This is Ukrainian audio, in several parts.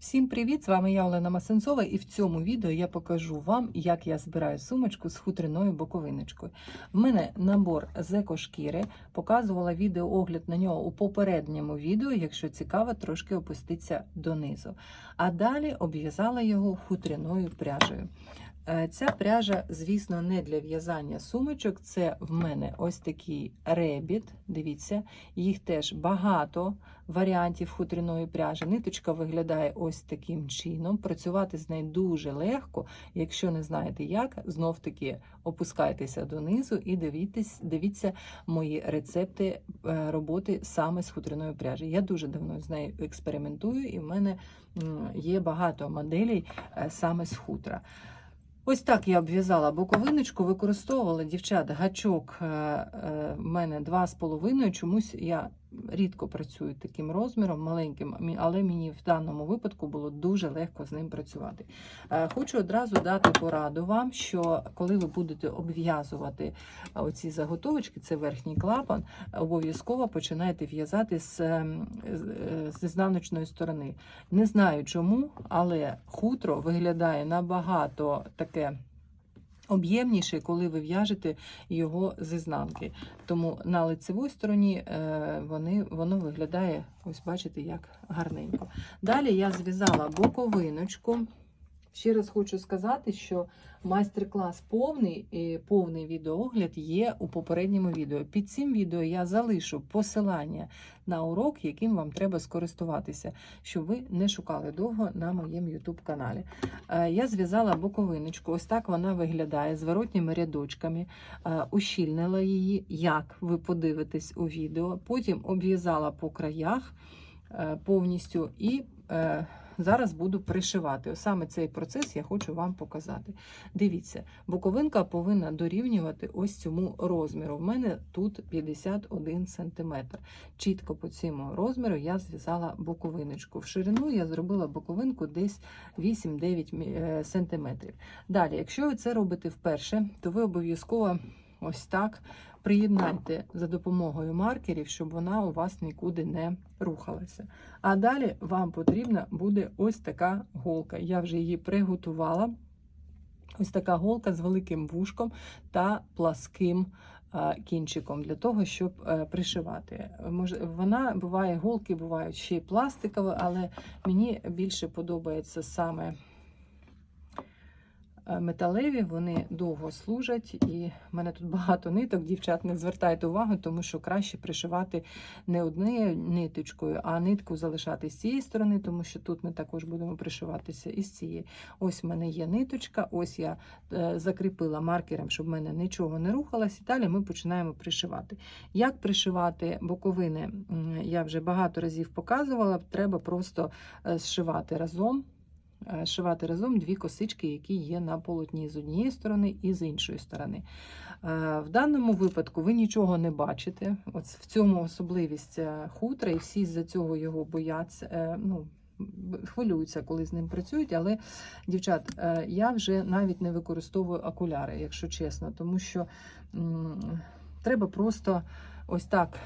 Всім привіт! З вами я Олена Масенцова, і в цьому відео я покажу вам, як я збираю сумочку з хутряною боковиночкою. В мене набор з екошкіри, показувала відеоогляд на нього у попередньому відео. Якщо цікаво, трошки опуститься донизу. А далі обв'язала його хутряною пряжею. Е, Ця пряжа, звісно, не для в'язання сумочок. Це в мене ось такий ребіт. Дивіться, їх теж багато варіантів хутряної пряжі. Ниточка виглядає ось таким чином. Працювати з нею дуже легко. Якщо не знаєте як, знов таки опускайтеся донизу і дивіться, дивіться мої рецепти е, роботи саме з хутряною пряжі. Я дуже давно з нею експериментую, і в мене є багато моделей е, саме з хутра. Ось так я обв'язала боковиночку, використовувала дівчат гачок е, е, в мене 2,5. Чомусь я рідко працюю таким розміром, маленьким, але мені в даному випадку було дуже легко з ним працювати. Е, Хочу одразу дати пораду вам, що коли ви будете обв'язувати оці заготовочки, це верхній клапан, обов'язково починайте в'язати з, е, з ізнаночної сторони. Не знаю чому, але хутро виглядає набагато таке об'ємніше, коли ви в'яжете його з ізнанки. Тому на лицевій стороні е, вони, воно виглядає, ось бачите, як гарненько. Далі я зв'язала боковиночку. Ще раз хочу сказати, що майстер-клас повний і повний відеоогляд є у попередньому відео. Під цим відео я залишу посилання на урок, яким вам треба скористуватися, щоб ви не шукали довго на моєму YouTube каналі. Е, Я зв'язала боковиночку, ось так вона виглядає з воротніми рядочками, Е, ущільнила її, як ви подивитесь у відео. Потім обв'язала по краях е, повністю і зараз буду пришивати. Саме цей процес я хочу вам показати. Дивіться, боковинка повинна дорівнювати ось цьому розміру. В мене тут 51 см. Чітко по цьому розміру я зв'язала боковиночку. В ширину я зробила боковинку десь 8-9 мі- е, см. Далі, якщо ви це робите вперше, то ви обов'язково ось так приєднайте за допомогою маркерів, щоб вона у вас нікуди не рухалася. А далі вам потрібна буде ось така голка. Я вже її приготувала. Ось така голка з великим вушком та пласким е, кінчиком для того, щоб е, пришивати. Вона буває, голки бувають ще й пластикові, але мені більше подобається саме металеві, вони довго служать, і в мене тут багато ниток. Дівчат, не звертайте увагу, тому що краще пришивати не однією ниточкою, а нитку залишати з цієї сторони, тому що тут ми також будемо пришиватися і з цієї. Ось в мене є ниточка, ось я е, закріпила маркером, щоб в мене нічого не рухалось. І далі ми починаємо пришивати. Як пришивати боковини, я вже багато разів показувала. Треба просто е, зшивати разом. Е, Шивати разом дві косички, які є на полотні з однієї сторони і з іншої сторони. Е, В даному випадку ви нічого не бачите. От в цьому особливість е, хутра, і всі з-за цього його бояться. Ну, хвилюються, коли з ним працюють. Але, дівчат, я вже навіть не використовую окуляри, якщо чесно, тому що м, треба просто ось так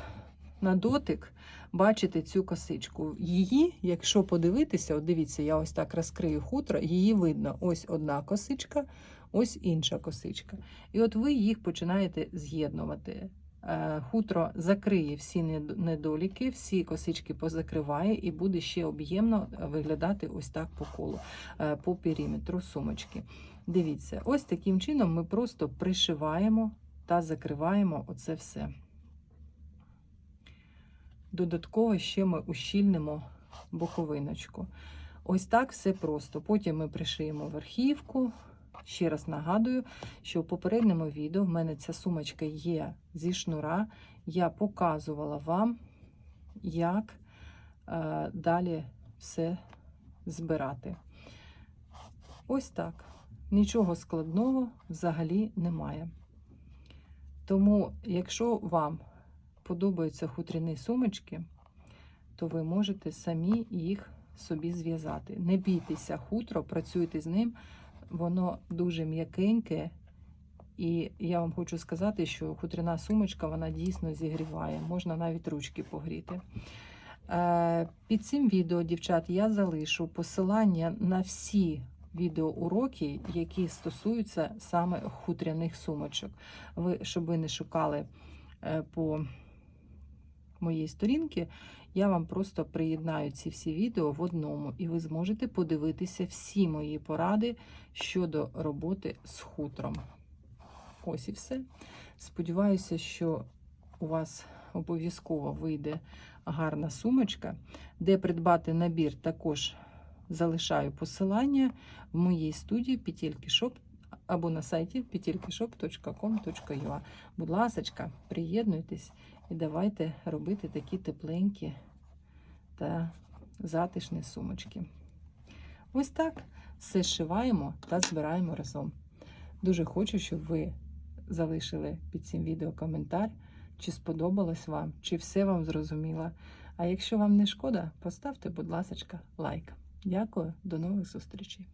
на дотик бачити цю косичку. Її, якщо подивитися, от дивіться, я ось так розкрию хутро, її видно. Ось одна косичка, ось інша косичка. І от ви їх починаєте з'єднувати. Е, Хутро закриє всі недоліки, всі косички позакриває і буде ще об'ємно виглядати ось так по колу, е, по периметру сумочки. Дивіться, ось таким чином ми просто пришиваємо та закриваємо оце все. Додатково ще ми ущільнимо боковиночку. Ось так все просто. Потім ми пришиємо верхівку. Ще раз нагадую, що в попередньому відео в мене ця сумочка є зі шнура. Я показувала вам, як е, далі все збирати. Ось так. Нічого складного взагалі немає. Тому, якщо вам подобаються хутряні сумочки, то ви можете самі їх собі зв'язати. Не бійтеся хутро, працюйте з ним, воно дуже м'якеньке. І я вам хочу сказати, що хутряна сумочка вона дійсно зігріває, можна навіть ручки погріти. Е, Під цим відео, дівчат, я залишу посилання на всі відеоуроки, які стосуються саме хутряних сумочок. Ви, щоб ви не шукали е, по моїй сторінці, я вам просто приєднаю ці всі відео в одному, і ви зможете подивитися всі мої поради щодо роботи з хутром. Ось і все. Сподіваюся, що у вас обов'язково вийде гарна сумочка. Де придбати набір, також залишаю посилання в моїй студії Петельки Shop або на сайті petelkishop.com.ua. Будь ласочка, приєднуйтесь і давайте робити такі тепленькі та затишні сумочки. Ось так все зшиваємо та збираємо разом. Дуже хочу, щоб ви залишили під цим відео коментар, чи сподобалось вам, чи все вам зрозуміло. А якщо вам не шкода, поставте, будь ласка, лайк. Дякую, до нових зустрічей!